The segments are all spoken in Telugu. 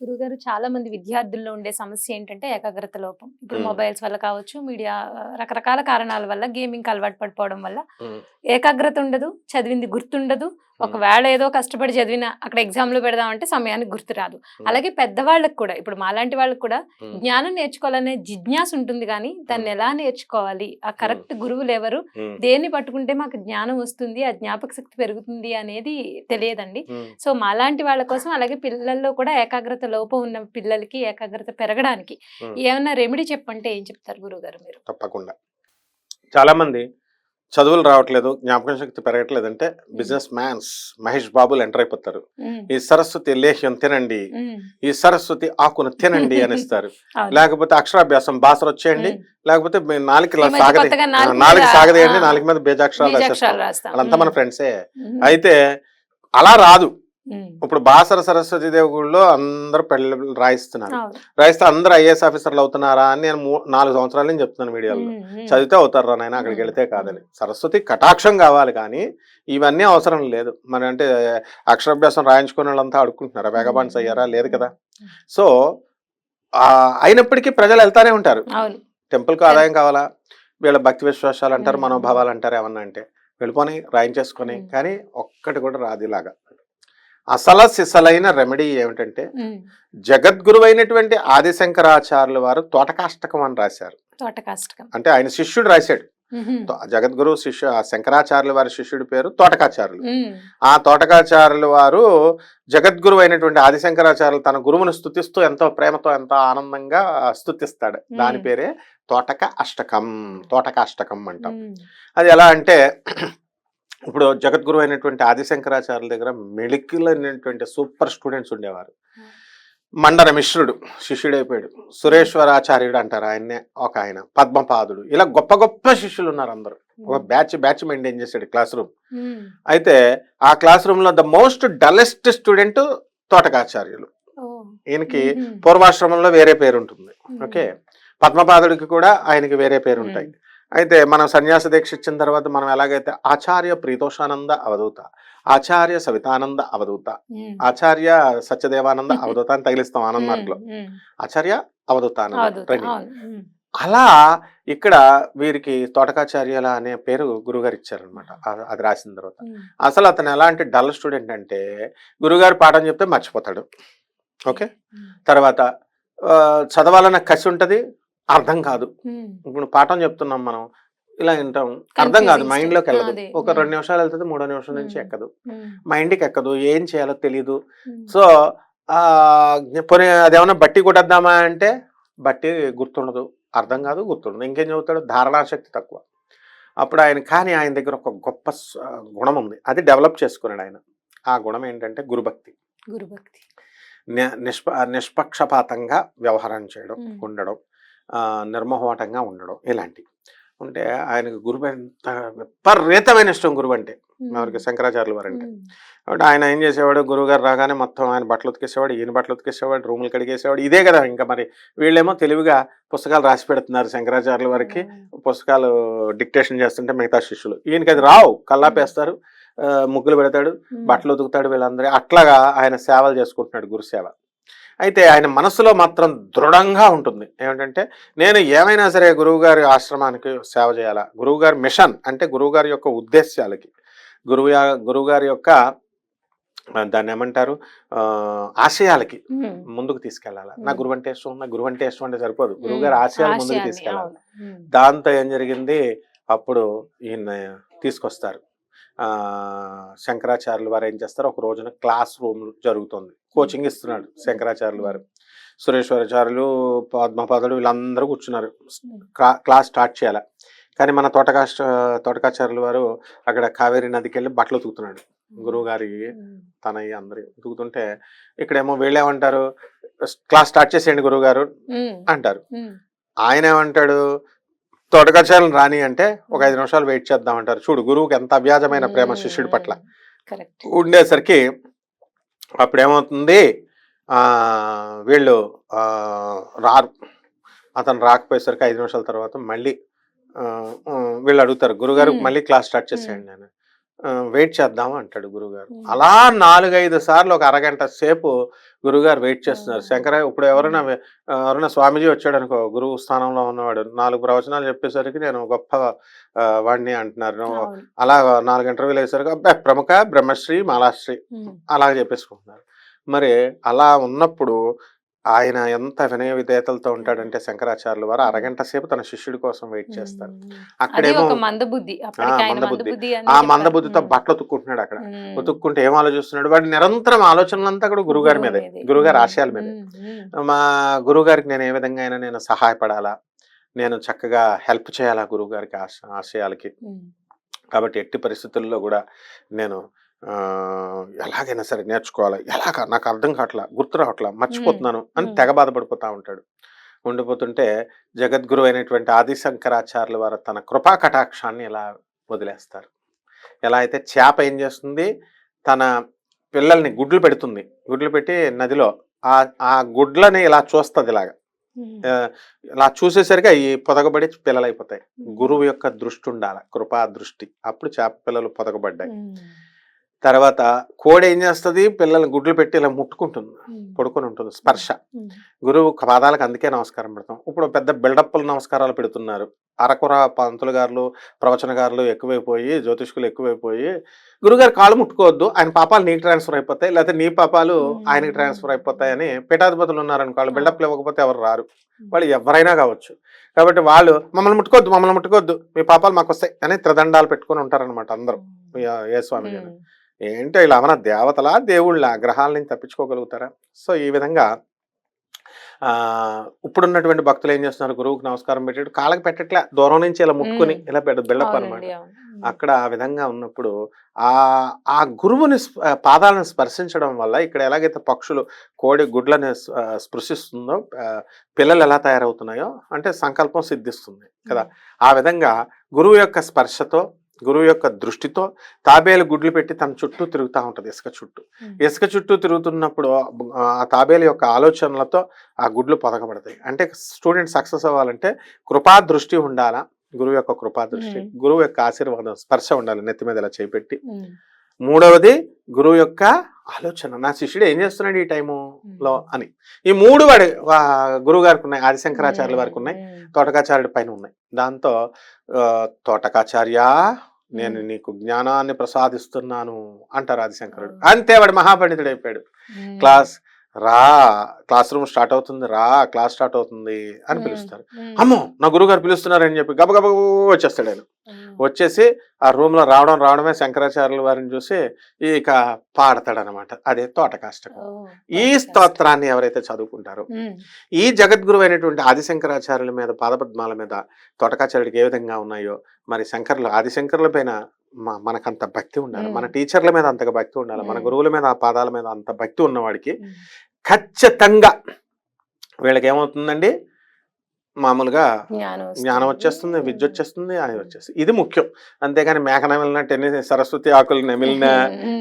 గురుగారు చాలా మంది విద్యార్థుల్లో ఉండే సమస్య ఏంటంటే ఏకాగ్రత లోపం ఇప్పుడు. మొబైల్స్ వల్ల కావచ్చు మీడియా రకరకాల కారణాల వల్ల గేమింగ్ అలవాటు పడిపోవడం వల్ల ఏకాగ్రత ఉండదు చదివింది గుర్తుండదు ఒకవేళ ఏదో కష్టపడి చదివిన అక్కడ ఎగ్జామ్లో పెడదామంటే సమయానికి గుర్తు రాదు. అలాగే పెద్దవాళ్ళకి కూడా ఇప్పుడు మాలాంటి వాళ్ళకి కూడా ఉమ్, జ్ఞానం నేర్చుకోవాలనే జిజ్ఞాస ఉంటుంది కానీ దాన్ని ఎలా నేర్చుకోవాలి? ఆ కరెక్ట్ గురువులు ఎవరు? దేన్ని పట్టుకుంటే మాకు జ్ఞానం వస్తుంది ఆ జ్ఞాపక శక్తి పెరుగుతుంది అనేది తెలియదండి. సో మాలాంటి వాళ్ళ కోసం అలాగే పిల్లల్లో కూడా ఏకాగ్రత లోపం ఉన్న పిల్లలకి ఏకాగ్రత పెరగడానికి Hmm. ఏమన్నా రెమెడీ చెప్పంటే ఏం చెప్తారు గురుగారు మీరు? తప్పకుండా. చాలా మంది చదువులు రావట్లేదు జ్ఞాపకం శక్తి పెరగట్లేదు అంటే బిజినెస్ మ్యాన్స్ మహేష్ బాబులు ఎంటర్ అయిపోతారు. ఈ సరస్వతి లేహ్యం తినండి ఈ సరస్వతి ఆకును తినండి అని ఇస్తారు అవును. లేకపోతే అక్షరాభ్యాసం బాసర వచ్చేయండి లేకపోతే మీ నాలుగు సాగదే నాలుగు సాగదేయండి నాలుగు మీద బేజాక్షరాలు రాసేస్తాం వాళ్ళంతా మన ఫ్రెండ్సే. అయితే అలా రాదు. ఇప్పుడు బాసర సరస్వతి దేవి గుడిలో అందరూ పెళ్ళి రాయిస్తున్నారు. రాయిస్తే అందరూ ఐఏఎస్ ఆఫీసర్లు అవుతున్నారా అని నేను నాలుగు సంవత్సరాల నుంచి చెప్తున్నాను మీడియాలో. చదివితే అవుతారు నాయన అక్కడికి వెళితే కాదని. సరస్వతి కటాక్షం కావాలి కానీ ఇవన్నీ అవసరం లేదు. మన అంటే అక్షరాభ్యాసం రాయించుకునే వాళ్ళంతా అడుక్కుంటున్నారా? వేగబాన్స్ అయ్యారా? లేదు కదా. సో అయినప్పటికీ ప్రజలు వెళ్తానే ఉంటారు. టెంపుల్కి ఆదాయం కావాలా? వీళ్ళ భక్తి విశ్వాసాలు అంటారు. మనోభావాలు అంటారు ఏమన్నా అంటే. వెళ్ళిపోని రాయించేసుకొని. కానీ ఒక్కటి కూడా రాదు ఇలాగా. అసల సిసలైన రెమెడీ ఏమిటంటే జగద్గురు అయినటువంటి ఆదిశంకరాచార్యుల వారు తోటకాష్టకం అని రాశారు. తోట కాష్టకం అంటే ఆయన శిష్యుడు రాశాడు. జగద్గురు శిష్యు ఆ శంకరాచార్యుల వారి శిష్యుడి పేరు తోటకాచార్యులు. ఆ తోటకాచార్యుల వారు జగద్గురు అయినటువంటి ఆదిశంకరాచార్యులు తన గురువును స్తుతిస్తూ ఎంతో ప్రేమతో ఎంతో ఆనందంగా స్తుతిస్తాడు. దాని. పేరే తోటక అష్టకం తోటక అష్టకం అంటాం అది ఎలా అంటే ఇప్పుడు జగద్గురు అయినటువంటి ఆదిశంకరాచార్యుల దగ్గర మెడికలైనటువంటి సూపర్ స్టూడెంట్స్ ఉండేవారు. మండన మిశ్రుడు శిష్యుడైపోయాడు. సురేశ్వరాచార్యుడు అంటారు ఆయన్నే ఒక ఆయన పద్మపాదుడు. ఇలా గొప్ప గొప్ప శిష్యులు ఉన్నారు అందరూ. ఒక బ్యాచ్ బ్యాచ్ మెయింటైన్ చేశాడు క్లాస్ రూమ్. అయితే ఆ క్లాస్ రూమ్లో ద మోస్ట్ డలెస్ట్ స్టూడెంట్ తోటకాచార్యులు. ఈయనకి పూర్వాశ్రమంలో వేరే పేరు ఉంటుంది ఓకే? పద్మపాదుడికి కూడా ఆయనకి వేరే పేరు ఉంటాయి అయితే మనం సన్యాస దీక్ష ఇచ్చిన తర్వాత మనం ఎలాగైతే ఆచార్య ప్రీతోషానంద అవధూత ఆచార్య సవితానంద అవధూత ఆచార్య సత్యదేవానంద అవధూత అని తగిలిస్తాం ఆనంద్ మార్క్లో ఆచార్య అవధూత ఆనంద అవధూత, ట్రైనింగ్. అవును, ఉమ్, అలా ఇక్కడ వీరికి తోటకాచార్యుల అనే పేరు గురుగారు ఇచ్చారనమాట అది రాసిన తర్వాత. అసలు అతను ఎలాంటి డల్ స్టూడెంట్ అంటే గురుగారు పాఠం చెప్తే మర్చిపోతాడు. ఓకే? తర్వాత చదవాలన్న కసి ఉంటది అర్థం కాదు. ఇప్పుడు పాఠం చెప్తున్నాం మనం ఇలా వింటాం. అర్థం కాదు మైండ్లోకి. వెళ్ళదు. ఒక. రెండు నిమిషాలు వెళ్తుంది మూడో నిమిషం నుంచి. ఎక్కదు. మైండ్కి ఎక్కదు ఏం చేయాలో తెలియదు ఉమ్, సో పోనీ అదేమన్నా బట్టి కొట్టేద్దామా అంటే బట్టి గుర్తుండదు. అర్థం కాదు గుర్తుండదు. ఇంకేం చదువుతాడు ధారణాశక్తి తక్కువ. అప్పుడు ఆయన కానీ ఆయన దగ్గర ఒక గొప్ప గుణం ఉంది. అది డెవలప్ చేసుకున్నాడు ఆయన. ఆ గుణం ఏంటంటే గురుభక్తి. గురుభక్తి. నిష్ప నిష్పక్షపాతంగా వ్యవహారం చేయడం. ఉండడం. నిర్మోహమాటంగా ఉండడం ఇలాంటివి. ఉంటే ఆయనకు గురువు ఎంత విపరీతమైన ఇష్టం గురువు అంటే ఎవరికి? శంకరాచార్యులు వారు అంటే కాబట్టి ఆయన ఏం చేసేవాడు? గురువుగారు రాగానే మొత్తం ఆయన బట్టలు ఉతికేసేవాడు ఈయన బట్టలు ఉతికేసేవాడు రూములు కడిగేసేవాడు. ఇదే కదా ఇంకా మరి. వీళ్ళేమో తెలివిగా పుస్తకాలు రాసి పెడుతున్నారు శంకరాచార్యుల వారికి. పుస్తకాలు డిక్టేషన్ చేస్తుంటే మిగతా శిష్యులు. ఈయనకి అది రావు. కల్లాపేస్తారు. ముగ్గులు పెడతాడు. బట్టలు ఉతుకుతాడు వీళ్ళందరూ. అట్లాగా ఆయన సేవలు చేసుకుంటున్నాడు గురుసేవ. అయితే ఆయన మనసులో మాత్రం దృఢంగా ఉంటుంది. ఏమిటంటే నేను ఏమైనా సరే గురువుగారి ఆశ్రమానికి సేవ చేయాలా? గురువుగారి మిషన్ అంటే గురువుగారి యొక్క ఉద్దేశాలకి గురువు గురువుగారి యొక్క దాన్ని ఏమంటారు? ఆశయాలకి ముందుకు తీసుకెళ్ళాలి? నా. గురువు అంటే ఇష్టం నా గురువు అంటే ఇష్టం అంటే సరిపోదు. ఉమ్, గురువు గారి ఆశయాలు ముందుకు తీసుకెళ్ళాలి. దాంతో ఏం జరిగింది? అప్పుడు ఈయన తీసుకొస్తారు. శంకరాచార్యులు వారు ఏం చేస్తారు ఒక రోజున క్లాస్ రూమ్ జరుగుతుంది. కోచింగ్ ఇస్తున్నాడు శంకరాచార్యులు వారు. సురేశ్వరాచార్యులు పద్మపాదుడు వీళ్ళందరూ కూర్చున్నారు. క్లాస్ స్టార్ట్ చేయాలి. కానీ మన తోటకాశ తోటకాచార్యులు వారు అక్కడ కావేరి నదికి వెళ్ళి బట్టలు ఉతుకుతున్నాడు. గురువు గారి తనయ్య అందరూ ఉతుకుతుంటే ఇక్కడేమో వీళ్ళేమంటారు క్లాస్ స్టార్ట్ చేసేయండి గురువు గారు అంటారు. ఆయన ఏమంటాడు తోటకాచార్యులు రాని అంటే ఒక ఐదు నిమిషాలు వెయిట్ చేద్దాం అంటారు చూడు గురువుకి ఎంత అవ్యాజమైన ప్రేమ శిష్యుడి పట్ల. ఉండేసరికి అప్పుడేమవుతుంది? ఆ వీళ్ళు రారు. అతను రాకపోయేసరికి ఐదు నిమిషాల తర్వాత మళ్ళీ వీళ్ళు అడుగుతారు గురుగారు. మళ్ళీ క్లాస్ స్టార్ట్ చేసేయండి నేను వెయిట్ చేద్దాం అంటాడు గురుగారు. అలా నాలుగైదు సార్లు ఒక అరగంట సేపు గురుగారు వెయిట్ చేస్తున్నారు. శంకర ఇప్పుడు ఎవరైనా ఎవరైనా స్వామీజీ వచ్చాడు అనుకో గురువు స్థానంలో ఉన్నవాడు నాలుగు ప్రవచనాలు చెప్పేసరికి నేను గొప్ప వాడిని అంటున్నారు. అలా నాలుగు ఇంటర్వ్యూలు వేసరికి అబ్బాయి ప్రముఖ బ్రహ్మశ్రీ మాలాశ్రీ. అలా చెప్పేసుకుంటున్నారు మరి అలా ఉన్నప్పుడు ఆయన ఎంత వినయ విధేయతలతో ఉంటాడంటే శంకరాచార్యుల వారు అరగంట సేపు తన శిష్యుడి కోసం వెయిట్ చేస్తారు అక్కడేమో మందబుద్ధి మందబుద్ధి. ఆ. మందబుద్ధితో. బట్టలు ఉతుక్కుంటున్నాడు అక్కడ. ఉతుక్కుంటే ఏం ఆలోచిస్తున్నాడు వాడి నిరంతరం ఆలోచనలంతా కూడా గురుగారి మీదే మీదే. గురుగారి. ఆశయాల మీదే. మా గురుగారికి నేను ఏ విధంగా అయినా నేను సహాయపడాలా నేను చక్కగా హెల్ప్ చేయాలా గురుగారికి ఆశ ఆశయాలకి. కాబట్టి ఎట్టి పరిస్థితుల్లో కూడా నేను ఎలాగైనా సరే నేర్చుకోవాలి. ఎలాగా? నాకు అర్థం కావట్లా గుర్తు రావట్లా మర్చిపోతున్నాను అని. తెగ బాధపడిపోతా ఉంటాడు. ఉండిపోతుంటే జగద్గురు అయినటువంటి ఆదిశంకరాచార్యుల వారు తన కృపా కటాక్షాన్ని ఇలా వదిలేస్తారు. ఎలా అయితే చేప ఏం చేస్తుంది? తన పిల్లల్ని గుడ్లు పెడుతుంది. గుడ్లు పెట్టి నదిలో ఆ ఆ గుడ్లని ఇలా చూస్తుంది ఇలాగా. ఇలా చూసేసరికి అవి పొదగబడి పిల్లలు అయిపోతాయి గురువు యొక్క దృష్టి ఉండాలి కృపా దృష్టి. అప్పుడు చేప పిల్లలు పొదగబడ్డాయి. తర్వాత కోడి ఏం చేస్తుంది? పిల్లల్ని గుడ్లు పెట్టి ఇలా ముట్టుకుంటుంది. పడుకొని ఉంటుంది. స్పర్శ. గురువు పాదాలకు అందుకే నమస్కారం పెడతాం. ఇప్పుడు పెద్ద బిల్డప్లు నమస్కారాలు పెడుతున్నారు. అరకుర పంతులు గారులు ప్రవచనగారులు ఎక్కువైపోయి జ్యోతిష్కులు ఎక్కువైపోయి గురుగారు కాళ్ళు ముట్టుకోవద్దు. ఆయన పాపాలు నీకు ట్రాన్స్ఫర్ అయిపోతాయి. లేకపోతే నీ పాపాలు ఆయనకి ట్రాన్స్ఫర్ అయిపోతాయని పీఠాధిపతులు ఉన్నారనుకో వాళ్ళు బిల్డప్లు ఇవ్వకపోతే ఎవరు రారు. వాళ్ళు ఎవరైనా కావచ్చు. కాబట్టి వాళ్ళు మమ్మల్ని ముట్టుకోవద్దు మమ్మల్ని ముట్టుకోవద్దు. మీ పాపాలు మాకు వస్తాయి అని త్రిదండాలు పెట్టుకొని ఉంటారనమాట అందరూ. ఏ- స్వామి గారు. ఏంటో ఇలా ఏమన్నా దేవతలా దేవుళ్ళ గ్రహాల నుంచి తప్పించుకోగలుగుతారా? సో ఈ విధంగా ఆ ఇప్పుడున్నటువంటి భక్తులు ఏం చేస్తున్నారు? గురువుకి నమస్కారం పెట్టాడు కాళ్ళకి పెట్టట్లే. దూరం నుంచి ఇలా ముట్టుకుని. ఇలా పెట్ట బిల్డప్ అనమాట. అక్కడ ఆ విధంగా ఉన్నప్పుడు ఆ ఆ గురువుని పాదాలను స్పర్శించడం వల్ల ఇక్కడ ఎలాగైతే పక్షులు కోడి గుడ్లని స్పృశిస్తుందో పిల్లలు ఎలా తయారవుతున్నాయో అంటే సంకల్పం సిద్ధిస్తుంది కదా. ఆ విధంగా గురువు యొక్క స్పర్శతో గురువు యొక్క దృష్టితో తాబేలు గుడ్లు పెట్టి తన చుట్టూ తిరుగుతూ ఉంటుంది ఇసుక చుట్టూ. ఇసుక చుట్టూ తిరుగుతున్నప్పుడు ఆ తాబేలు యొక్క ఆలోచనలతో ఆ గుడ్లు పొదగబడతాయి అంటే స్టూడెంట్ సక్సెస్ అవ్వాలంటే కృపా దృష్టి ఉండాలా గురువు యొక్క కృపా దృష్టి. గురువు యొక్క ఆశీర్వాదం స్పర్శ ఉండాలి నెత్తి మీద ఇలా చేపెట్టి. మూడవది గురువు యొక్క ఆలోచన నా శిష్యుడు ఏం చేస్తున్నాడు ఈ టైములో. అని ఈ మూడు వాడి గురువు గారికి ఉన్నాయి ఆదిశంకరాచార్యుల వారికి ఉన్నాయి. తోటకాచార్యుడి పైన ఉన్నాయి దాంతో తోటకాచార్య నేను. నీకు జ్ఞానాన్ని ప్రసాదిస్తున్నాను అంటారు ఆదిశంకరుడు. అంతే వాడు మహాపండితుడు అయిపోయాడు. క్లాస్ రా క్లాస్ రూమ్ స్టార్ట్ అవుతుంది రా క్లాస్ స్టార్ట్ అవుతుంది అని. పిలుస్తారు. అమ్మో నా గురువు గారు పిలుస్తున్నారని చెప్పి గబగబ వచ్చేస్తాడు ఆయన. వచ్చేసి ఆ రూమ్లో రావడం రావడమే శంకరాచార్యుల వారిని చూసి ఇక పాడతాడు అనమాట అదే తోటకాష్టకం ఓ, ఈ. స్తోత్రాన్ని ఎవరైతే చదువుకుంటారో. ఈ జగద్గురు అయినటువంటి ఆదిశంకరాచార్యుల మీద పాదపద్మాల మీద తోటకాచార్యుడికి ఏ విధంగా ఉన్నాయో మరి శంకర్లు ఆదిశంకర్ల పైన మ- మనకంత భక్తి ఉండాలి. మన టీచర్ల మీద అంతగా భక్తి ఉండాలి మన. గురువుల మీద ఆ పాదాల మీద అంత భక్తి ఉన్నవాడికి. ఖచ్చితంగా వీళ్ళకి ఏమవుతుందండి మామూలుగా జ్ఞానం వచ్చేస్తుంది విద్య వచ్చేస్తుంది అది వచ్చేస్తుంది ఇది ముఖ్యం అంతేగాని మేక నమిలినట్టు ఎన్ని సరస్వతి ఆకులు నమిలిన.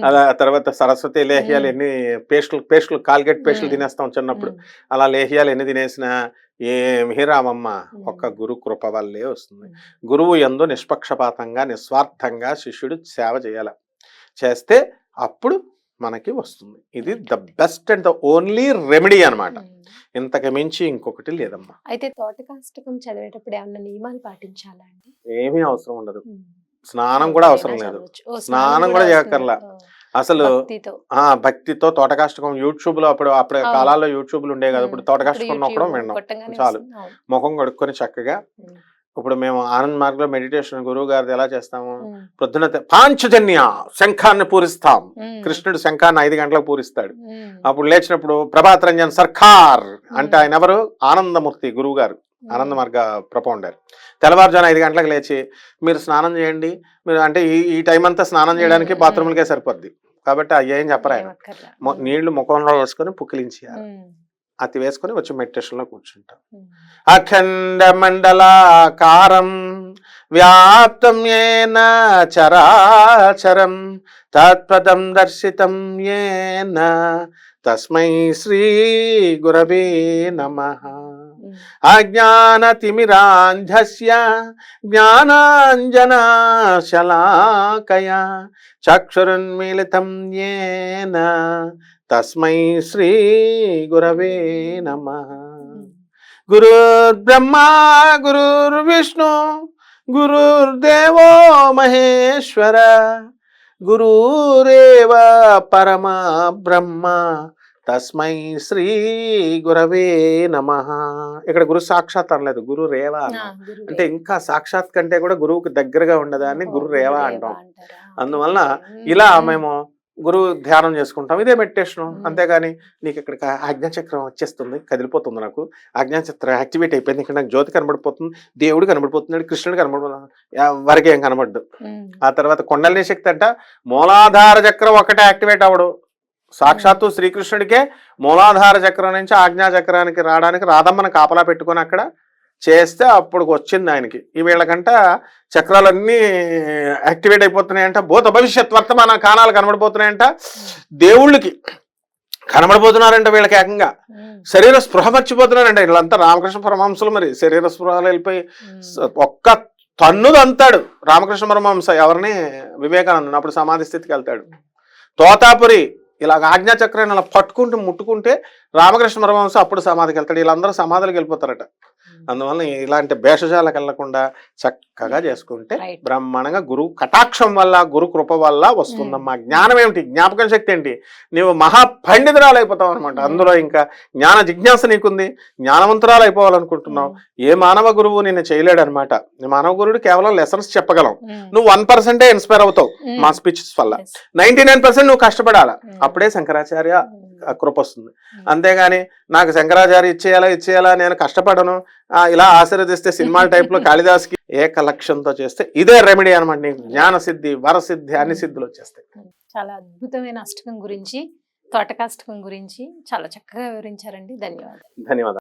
అలా తర్వాత సరస్వతి లేహ్యాలు. ఎన్ని పేస్టులు పేస్టులు కాల్గేట్ పేస్టులు. తినేస్తాం చిన్నప్పుడు. అలా లేహ్యాలు ఎన్ని తినేసినా ఏమి రామమ్మ? మ్మ్. ఒక్క గురు కృప వల్లే వస్తుంది. గురువు ఎందు నిష్పక్షపాతంగా నిస్వార్థంగా శిష్యుడు సేవ చేయాలి. చేస్తే అప్పుడు మనకి వస్తుంది. ఇది the best and the only remedy అన్నమాట. ఉమ్. ఇంతకు మించి ఇంకొకటి లేదమ్మా. అయితే తోటకాష్టకం చదివేటప్పుడు ఏమన్నా నియమాలు పాటించాలా అండి? ఏమీ అవసరం ఉండదు. స్నానం కూడా అవసరం లేదు. స్నానం కూడా చేయక్కర్లా. అసలు భక్తితో ఆ భక్తితో తోటకాష్టకం యూట్యూబ్లో అప్పుడు అప్పుడు. కాలాల్లో యూట్యూబ్లు ఉండే కదా. ఇప్పుడు తోటకాష్టకం నొక్కడం కొట్టంగానే చాలు. ముఖం కడుక్కొని చక్కగా. ఇప్పుడు మేము ఆనంద్ మార్గ్లో మెడిటేషన్ గురువు గారిది ఎలా చేస్తాము. ప్రొద్దున పాంచజన్య శంఖాన్ని పూరిస్తాం. కృష్ణుడు శంఖాన్ని ఐదు గంటలకు పూరిస్తాడు. అప్పుడు లేచినప్పుడు ప్రభాత్ రంజన్ సర్కార్ అంటే. ఆయన ఎవరు? ఆనందమూర్తి గురువు గారు. ఆనంద మార్గ ప్రపౌండర్ తెల్లవారుజాను ఐదు గంటలకు లేచి మీరు స్నానం చేయండి. మీరు అంటే ఈ ఈ టైం అంతా స్నానం చేయడానికి బాత్రూమ్లకే సరిపోద్ది. కాబట్టి ఏం చెప్పరు నీళ్ళు ముఖంలో వేసుకొని పుక్కిలించేయాలి. అతి వేసుకొని వచ్చి మెడిటేషన్లో కూర్చుంటాం. అఖండ మండలాకారం వ్యాప్తం ఏన చరాచరం తత్పదం దర్శితం ఏన తస్మై శ్రీ గురవే నమ. అజ్ఞానతిమిరాంధ్యస్య జ్ఞానాంజనాశలాకయా చక్షురున్మిళితం ఏన తస్మై శ్రీ గురవే నమ గురుర్బ్రహ్మా గురుర్విష్ణు గురుర్దేవో మహేశ్వర గురురేవ పరమ బ్రహ్మ తస్మై శ్రీ గురవే నమ ఇక్కడ గురు సాక్షాత్ అనలేదు గురు రేవ. అంటే ఇంకా సాక్షాత్ కంటే కూడా గురువుకి దగ్గరగా ఉండదాన్ని ఓ, గురు రేవ అంటాం? అందువల్ల. ఇలా మ్మ్. గురువు ధ్యానం చేసుకుంటాం. ఇదే మెడిటేషన్. అంతేగాని నీకు ఇక్కడ ఆజ్ఞాచక్రం వచ్చేస్తుంది. కదిలిపోతుంది నాకు. ఆజ్ఞాచక్రం యాక్టివేట్ అయిపోయింది. ఇక్కడ నాకు జ్యోతి కనబడిపోతుంది. దేవుడు కనబడిపోతున్నాడు. కృష్ణుడు కనబడిపోతున్నాడు ఎవరికి ఏం కనబడ్డు. ఆ తర్వాత కొండలిని శక్తి అంట. మూలాధార చక్రం ఒకటే యాక్టివేట్ అవ్వడు. సాక్షాత్తు శ్రీకృష్ణుడికే మూలాధార చక్రం నుంచి ఆజ్ఞా చక్రానికి రావడానికి రాధమ్మని కాపలా పెట్టుకొని అక్కడ చేస్తే అప్పుడు వచ్చింది ఆయనకి. ఈ వీళ్ళకంట చక్రాలన్నీ యాక్టివేట్ అయిపోతున్నాయంట. భూత భవిష్యత్ వర్తమాన కాణాలు కనబడిపోతున్నాయంట. దేవుళ్ళకి కనబడిపోతున్నారంట వీళ్ళకి ఏకంగా. శరీర స్పృహ మర్చిపోతున్నారంట. వీళ్ళంతా రామకృష్ణ పరమహంసలు మరి. శరీర స్పృహలు వెళ్ళిపోయి ఒక్క తన్నుది అంతాడు. రామకృష్ణ పరమహంస ఎవరిని? వివేకానందుని. అప్పుడు సమాధి స్థితికి వెళ్తాడు. తోతాపురి ఇలాగ ఆజ్ఞాచక్రాన్ని అలా పట్టుకుంటూ ముట్టుకుంటే రామకృష్ణ పరమహంస అప్పుడు సమాధికి వెళ్తాడు. వీళ్ళందరూ సమాధులకు వెళ్ళిపోతారట. అందువల్ల ఇలాంటి భేషజాలకు వెళ్ళకుండా చక్కగా చేసుకుంటే. బ్రహ్మాండంగా గురువు కటాక్షం వల్ల గురు కృప వల్ల వస్తుందమ్మా. జ్ఞానం ఏమిటి జ్ఞాపకం శక్తి ఏంటి? నీవు మహా పండితురాలు అయిపోతావు అనమాట అందులో ఇంకా జ్ఞాన జిజ్ఞాస నీకుంది. జ్ఞానవంతురాలు అయిపోవాలనుకుంటున్నావు ఏ మానవ గురువు నిన్ను చేయలేడు అనమాట మానవ గురువుడు కేవలం లెసన్స్ చెప్పగలం. నువ్వు వన్ పర్సెంటే ఇన్స్పైర్ అవుతావు. మా స్పీచెస్ వల్ల. నైన్టీ నైన్ పర్సెంట్ నువ్వు కష్టపడాలా. అప్పుడే శంకరాచార్య కృప వస్తుంది. అంతేగాని నాకు శంకరాచార్య ఇచ్చేయాలా ఇచ్చేయాలా నేను కష్టపడను. ఇలా ఆశీర్వదిస్తే సినిమాల టైప్లో కాళిదాస్కి ఏక లక్ష్యంతో చేస్తే ఇదే రెమెడీ అనమాట నీకు. జ్ఞాన సిద్ధి వరసిద్ధి అన్ని సిద్ధులు వచ్చేస్తాయి. చాలా అద్భుతమైన అష్టకం గురించి తోటకాష్టకం గురించి చాలా చక్కగా వివరించారండి. ధన్యవాదాలు. ధన్యవాదాలు.